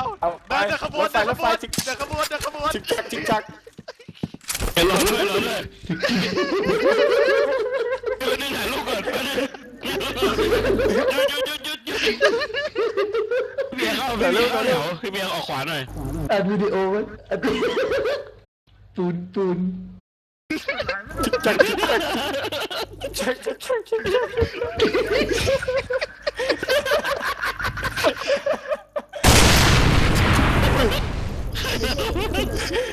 เอาเอาไปเดินเดินขบวนรถไฟเดินขบวนรถไฟ เดินขบวนเดินขบวนชิกชักชิกชักเห็นรถเลยรถเลยเออนี่ถ่ายรูปก่อนหยุดหยุดหยุดหยุดหยุดพี่เบียร์เข้าพี่เบียร์เข้าเดี๋ยวพี่เบียร์ออกขวาหน่อยอัดวิดีโอไว้อัดวิดีโอปูนปูนชิกชักชิกชักชิกชักชิกชักชิกชัก เนี่ย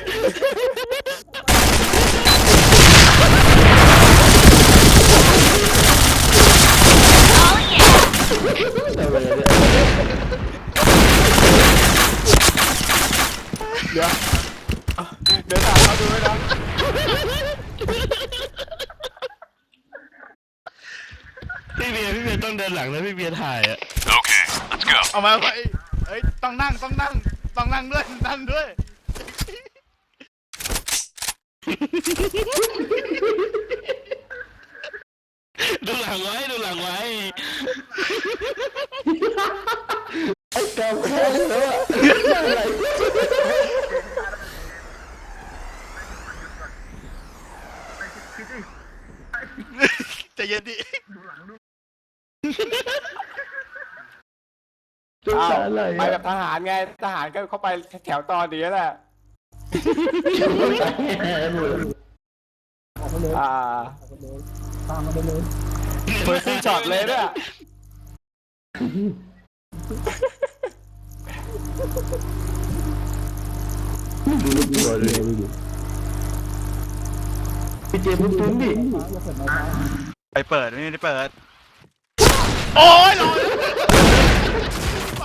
เดี๋ยวอะเดี๋ยวถ่ายเขาดูไว้นะพี่เบียร์พี่เบียร์ต้องเดินหลังแล้วพี่เบียร์ถ่ายอะเอามาไปเอ้ยต้องนั่งต้องนั่งต้องนั่งด้วยนั่งด้วย ดูหลังไว้ดูหลังไว้ ไอ้กาแฟแล้วอะอะไรใจเย็นดิตัวอ้าวสารอะไรไปอะแบบทหารไง ทหารก็เข้าไปแถวตอนนี้แหละ ตัวสารแง่หมดอ่าเฟอร์ซี่ช็อตเลยเนี่ยตัวเลยพี่เจมส์ตุ้นดิไปเปิดไม่ได้เปิด โอ้ยรอไป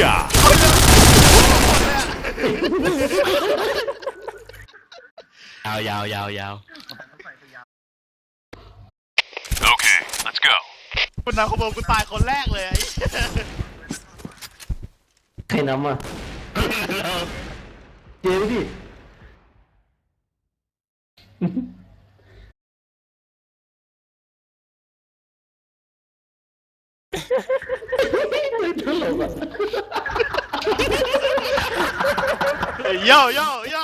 ยาวยาวยาวยาวคุณนำขบวนกูตายคนแรกเลยไอ้ใครนำอะเจมส์ดิไม่ตลกอะ โย่โย่โย่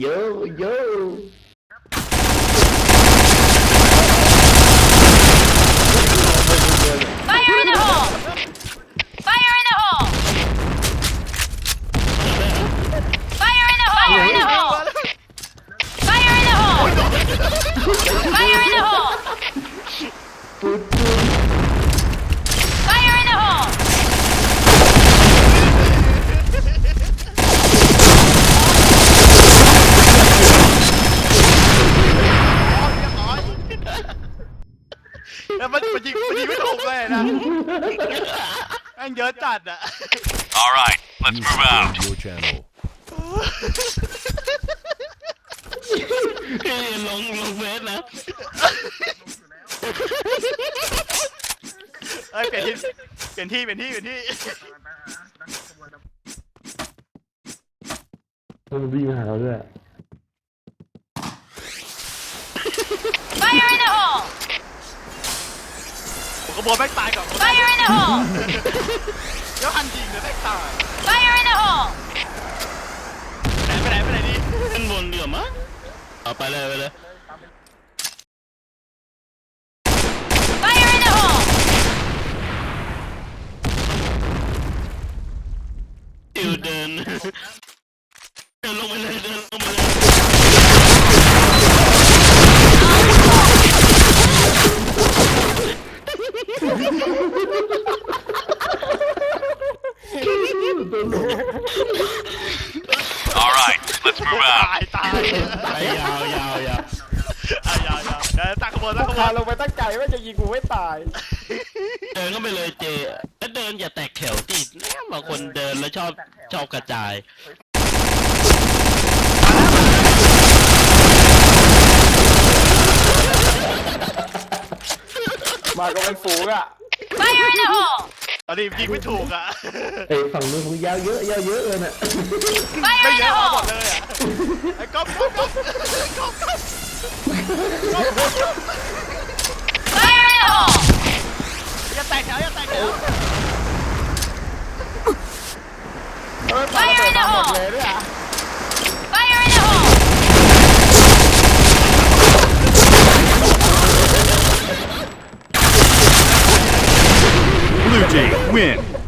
โยโย่ Fire in the hole! Fire in the hole! Fire in the hole! Fire in the hole! Fire in the hole! Fire in the hole! ปุดปุด Fire in the hole! แล้วมันมันยิงมันยิงไม่ถูกเลยนะ แม่งเยอะจัดอะ All right, let's move out. Your channel. พี่ลงลงเฟซนะเอ้ยเปลี่ยนที่เปลี่ยนที่เปลี่ยนที่เปลี่ยนที่มันวิ่งมาหาเราด้วย Fire in the hole! ผมขบวนแม่งตายก่อน Fire in the hole! เดี๋ยวหันยิงเดี๋ยวแม่งตาย Fire in the hole! ไหนไปไหนไปไหนดีขึ้นบนเดือมั้งเอาไปเลยไปเลย Fire in the hole! ติวเดิน เดินลงไปเลยเดินลงไปเลย All right, let's move ตา out. ยตายไปยาวยาวยาวอะยาวยาวเดี๋ยวตั้งขบวนตั้งขบวพานลงไปตั้งใจว่าจะยิงกูไม่ตาย เดินก็ไปเลยเจแล้วเดินอย่าแตกแถวติดเนี่ยบางคนเดินแล้วชอบชอบกระจาย มาก็เป็นฝูงอะ Fire in the hole! อันนี้ยิงไม่ถูกอะ ไอ้ฝั่งนู้นของยาวเยอะยาวเยอะเลยน่ะ Fire ไม่ in เย the อะเอาหมด hole! เลยอะไอ้ก๊อฟก๊อฟก๊อฟก๊อฟก๊อฟ Fire in the hole! อย่าแตกแถวอย่าแตกแถวเออปาระเบิดมาหมดเลยด้วยอะ win